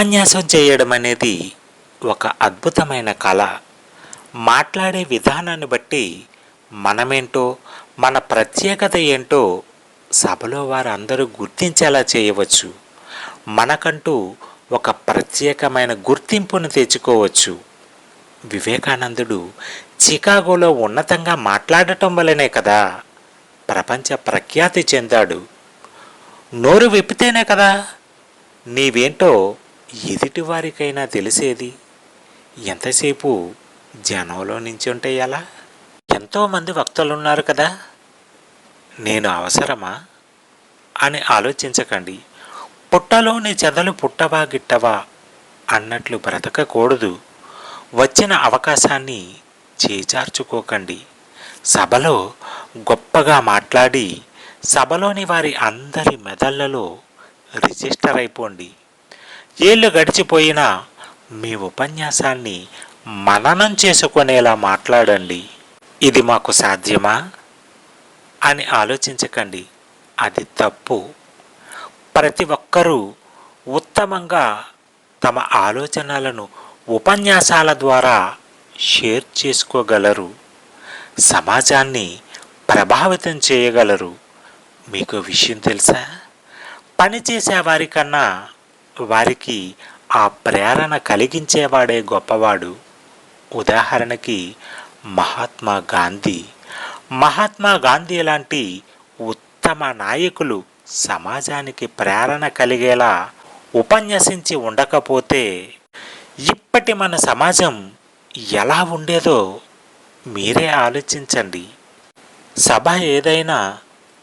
ఉపన్యాసం చేయడం అనేది ఒక అద్భుతమైన కళ. మాట్లాడే విధానాన్ని బట్టి మనమేంటో మన ప్రత్యేకత ఏంటో సభలో వారందరూ గుర్తించేలా చేయవచ్చు. మనకంటూ ఒక ప్రత్యేకమైన గుర్తింపును తెచ్చుకోవచ్చు. వివేకానందుడు చికాగోలో ఉన్నతంగా మాట్లాడటం వల్లనే కదా ప్రపంచ ప్రఖ్యాతి చెందాడు. నోరు విప్పితేనే కదా నీవేంటో ఎదుటివారికైనా తెలిసేది ఎంతసేపు జనంలో నించుంటే ఎలా? ఎంతోమంది వక్తలున్నారు కదా. నేను అవసరమా? అని ఆలోచించకండి. పుట్టలోని చెదలు పుట్టవా గిట్టవా అన్నట్లు బ్రతకకూడదు. వచ్చిన అవకాశాన్ని చేజార్చుకోకండి. సభలో గొప్పగా మాట్లాడి సభలోని వారి అందరి మెదళ్ళలో రిజిస్టర్ అయిపోండి. ఏళ్ళు గడిచిపోయినా మీ ఉపన్యాసాన్ని మననం చేసుకునేలా మాట్లాడండి. ఇది మాకు సాధ్యమా? అని ఆలోచించకండి. అది తప్పు. ప్రతి ఒక్కరూ ఉత్తమంగా తమ ఆలోచనలను ఉపన్యాసాల ద్వారా షేర్ చేసుకోగలరు. సమాజాన్ని ప్రభావితం చేయగలరు. మీకు విషయం తెలుసా? పనిచేసే వారికన్నా వారికి ఆ ప్రేరణ కలిగించేవాడే గొప్పవాడు. ఉదాహరణకి మహాత్మా గాంధీ. మహాత్మా గాంధీ లాంటి ఉత్తమ నాయకులు సమాజానికి ప్రేరణ కలిగేలా ఉపన్యసించి ఉండకపోతే ఇప్పటి మన సమాజం ఎలా ఉండేదో మీరే ఆలోచించండి. సభ ఏదైనా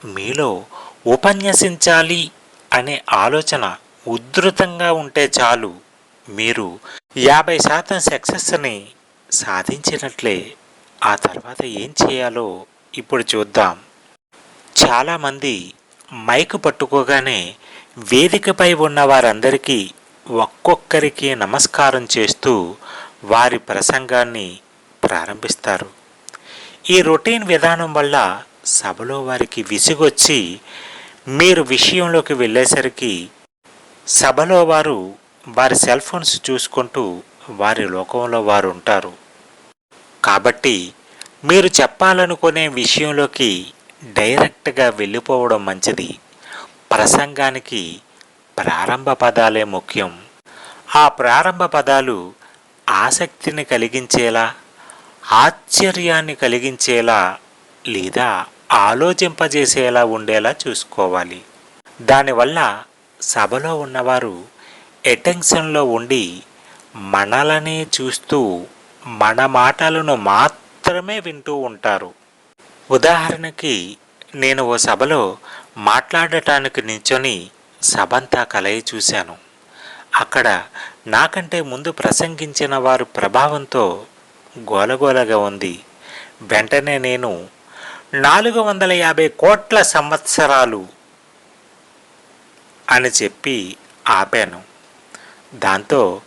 మీలో ఉపన్యసించాలి అనే ఆలోచన ఉధృతంగా ఉంటే చాలు. మీరు యాభై శాతం సక్సెస్ని సాధించినట్లే ఆ తర్వాత ఏం చేయాలో ఇప్పుడు చూద్దాం. చాలామంది మైక్ పట్టుకోగానే వేదికపై ఉన్న వారందరికీ ఒక్కొక్కరికి నమస్కారం చేస్తూ వారి ప్రసంగాన్ని ప్రారంభిస్తారు. ఈ రొటీన్ విధానం వల్ల సభలో వారికి విసిగొచ్చి మీరు విషయంలోకి వెళ్ళేసరికి సభలో వారు వారి సెల్ ఫోన్స్ చూసుకుంటూ వారి లోకంలో వారు ఉంటారు. కాబట్టి మీరు చెప్పాలనుకునే విషయంలోకి డైరెక్ట్గా వెళ్ళిపోవడం మంచిది. ప్రసంగానికి ప్రారంభ పదాలే ముఖ్యం. ఆ ప్రారంభ పదాలు ఆసక్తిని కలిగించేలా ఆశ్చర్యాన్ని కలిగించేలా లేదా ఆలోచింపజేసేలా ఉండేలా చూసుకోవాలి. దానివల్ల సభలో ఉన్నవారు ఎటెన్షన్లో ఉండి మనలనే చూస్తూ మన మాటలను మాత్రమే వింటూ ఉంటారు. ఉదాహరణకి నేను ఓ సభలో మాట్లాడటానికి నించొని సభంతా కలయి చూశాను. అక్కడ నాకంటే ముందు ప్రసంగించిన వారు ప్రభావంతో గోలగోలగా ఉంది. వెంటనే నేను నాలుగు వందల యాభై కోట్ల సంవత్సరాలు అని చెప్పి ఆపాను. దాంతో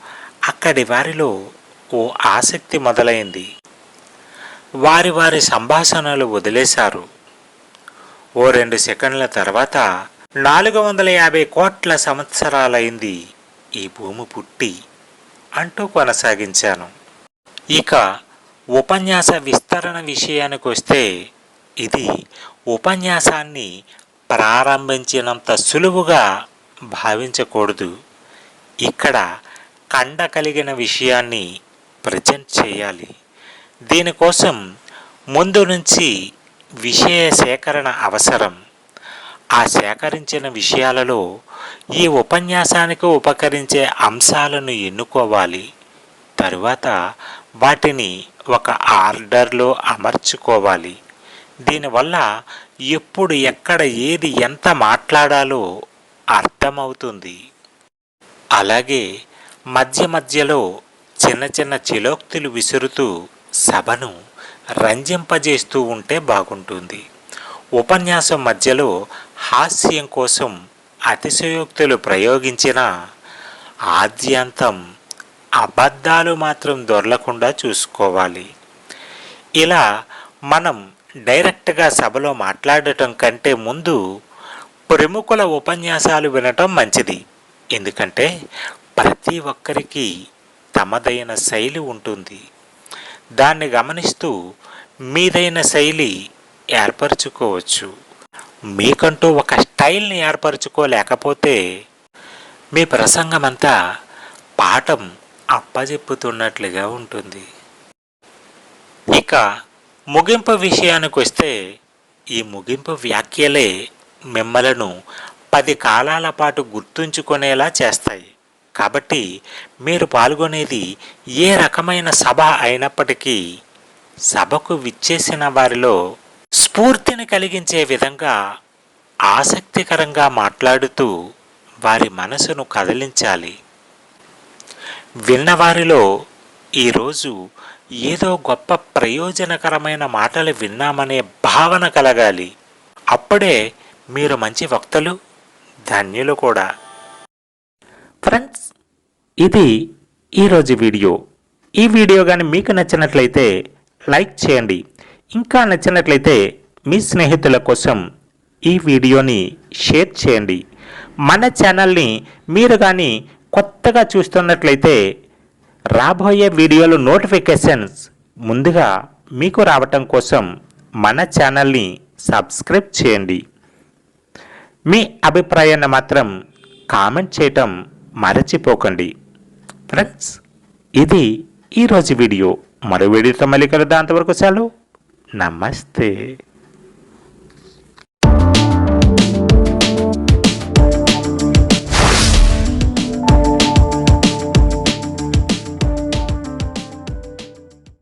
అక్కడి వారిలో ఓ ఆసక్తి మొదలైంది. వారి వారి సంభాషణలు వదిలేశారు. ఓ రెండు సెకండ్ల తర్వాత నాలుగు వందల యాభై కోట్ల సంవత్సరాలైంది ఈ భూమి పుట్టి అంటూ కొనసాగించాను. ఇక ఉపన్యాస విస్తరణ విషయానికి వస్తే ఇది ఉపన్యాసాన్ని ప్రారంభించినంత సులువుగా భావించకూడదు. ఇక్కడ కండ కలిగిన విషయాన్ని ప్రజెంట్ చేయాలి. దీనికోసం ముందు నుంచి విషయ సేకరణ అవసరం. ఆ సేకరించిన విషయాలలో ఈ ఉపన్యాసానికి ఉపకరించే అంశాలను ఎన్నుకోవాలి. తరువాత వాటిని ఒక ఆర్డర్లో అమర్చుకోవాలి. దీనివల్ల ఎప్పుడు ఎక్కడ ఏది ఎంత మాట్లాడాలో అర్థమవుతుంది. అలాగే మధ్య మధ్యలో చిన్న చిన్న చిలోక్తులు విసురుతూ సభను రంజింపజేస్తూ ఉంటే బాగుంటుంది. ఉపన్యాసం మధ్యలో హాస్యం కోసం అతిశయోక్తులు ప్రయోగించిన ఆద్యంతం అబద్ధాలు మాత్రం దొరలకుండా చూసుకోవాలి. ఇలా మనం డైరెక్ట్గా సభలో మాట్లాడటం కంటే ముందు ప్రముఖుల ఉపన్యాసాలు వినటం మంచిది. ఎందుకంటే ప్రతి ఒక్కరికి తమదైన శైలి ఉంటుంది. దాన్ని గమనిస్తూ మీదైన శైలి ఏర్పరచుకోవచ్చు. మీకంటూ ఒక స్టైల్ని ఏర్పరచుకోలేకపోతే మీ ప్రసంగమంతా పాఠం అప్పజెప్పుతున్నట్లుగా ఉంటుంది. ఇక ముగింపు విషయానికి వస్తే ఈ ముగింపు వ్యాఖ్యలే మిమ్మలను పది కాలాల పాటు గుర్తుంచుకునేలా చేస్తాయి. కాబట్టి మీరు పాల్గొనేది ఏ రకమైన సభ అయినప్పటికీ సభకు విచ్చేసిన వారిలో స్ఫూర్తిని కలిగించే విధంగా ఆసక్తికరంగా మాట్లాడుతూ వారి మనసును కదిలించాలి. విన్నవారిలో ఈరోజు ఏదో గొప్ప ప్రయోజనకరమైన మాటలు విన్నామనే భావన కలగాలి. అప్పుడే మీరు మంచి వక్తలు ధన్యులు కూడా. ఫ్రెండ్స్ ఇది ఈరోజు వీడియో. ఈ వీడియో కానీ మీకు నచ్చినట్లయితే లైక్ చేయండి. ఇంకా నచ్చినట్లయితే మీ స్నేహితుల కోసం ఈ వీడియోని షేర్ చేయండి. మన ఛానల్ని మీరు కానీ కొత్తగా చూస్తున్నట్లయితే రాబోయే వీడియోలు నోటిఫికేషన్స్ ముందుగా మీకు రావటం కోసం మన ఛానల్ని సబ్స్క్రైబ్ చేయండి. మీ అభిప్రాయాన్ని మాత్రం కామెంట్ చేయటం మరచిపోకండి. ఫ్రెండ్స్ ఇది ఈరోజు వీడియో. మరో వీడియోతో మళ్ళీ కలుద్దాం. అంతవరకు సెలవు. నమస్తే.